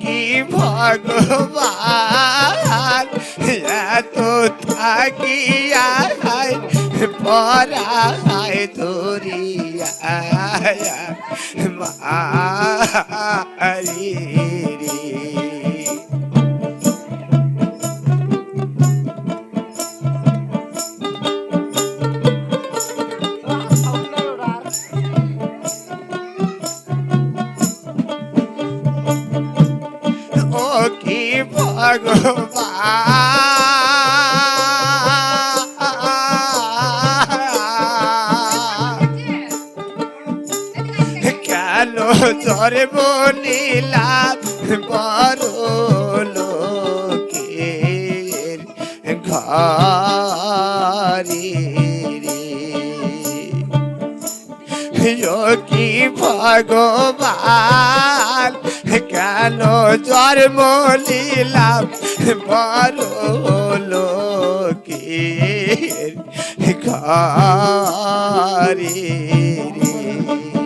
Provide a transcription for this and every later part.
কি ভগবান এত থাকিয়া পরায় ধরিয়া মারি রে। কেন জন্ম লীলাম বড় লোকের ঘরে রে।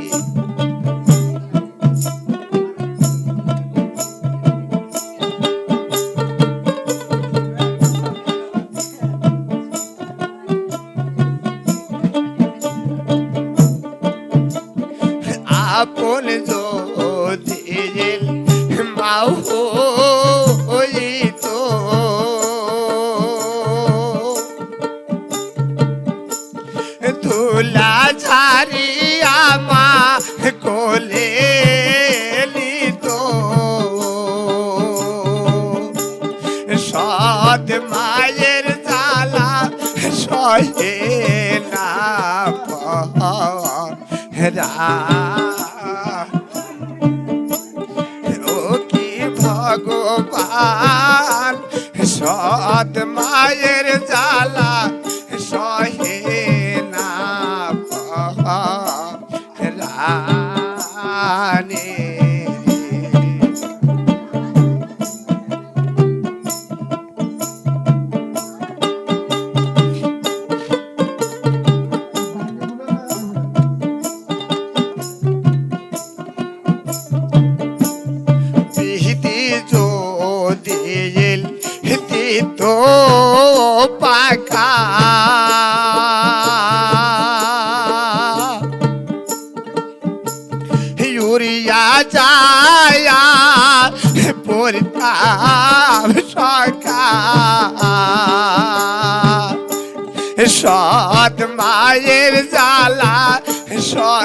তুলা ছাড়িয়া মা কোলে তো সৎ মায়ের জালা সহে না পহরা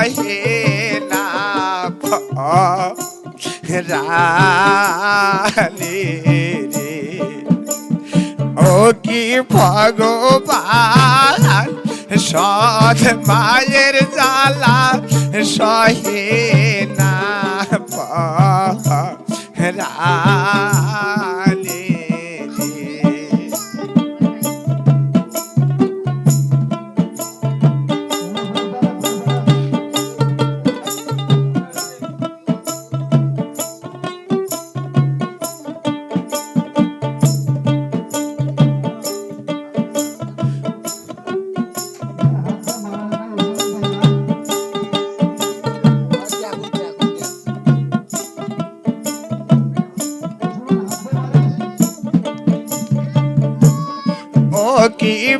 সহে না রালে রে। ও কি ভগবান সৎ মায়ের জ্বালা সহে না রালে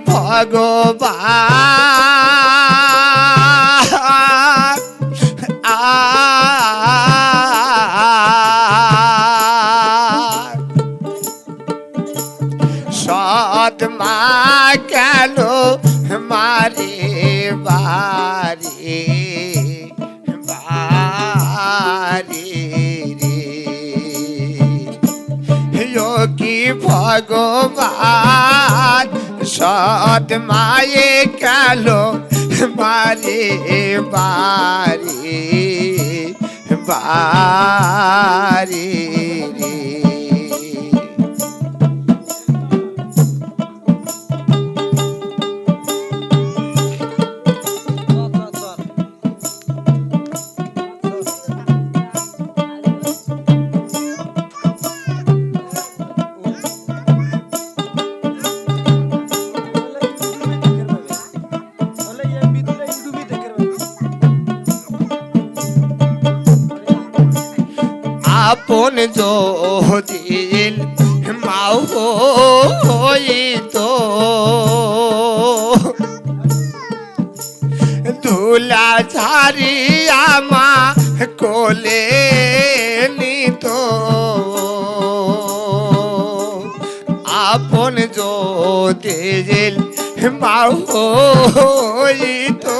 ভগবান। সৎ মা কেন মারে বারে? বারে রে। কি সৎ মায়ে কালো বারে বারে বারে রে। আপন যদি মাও হইতো। দুলা ঝারি আমা কোলে নিত। আপন যদি মাও হইতো।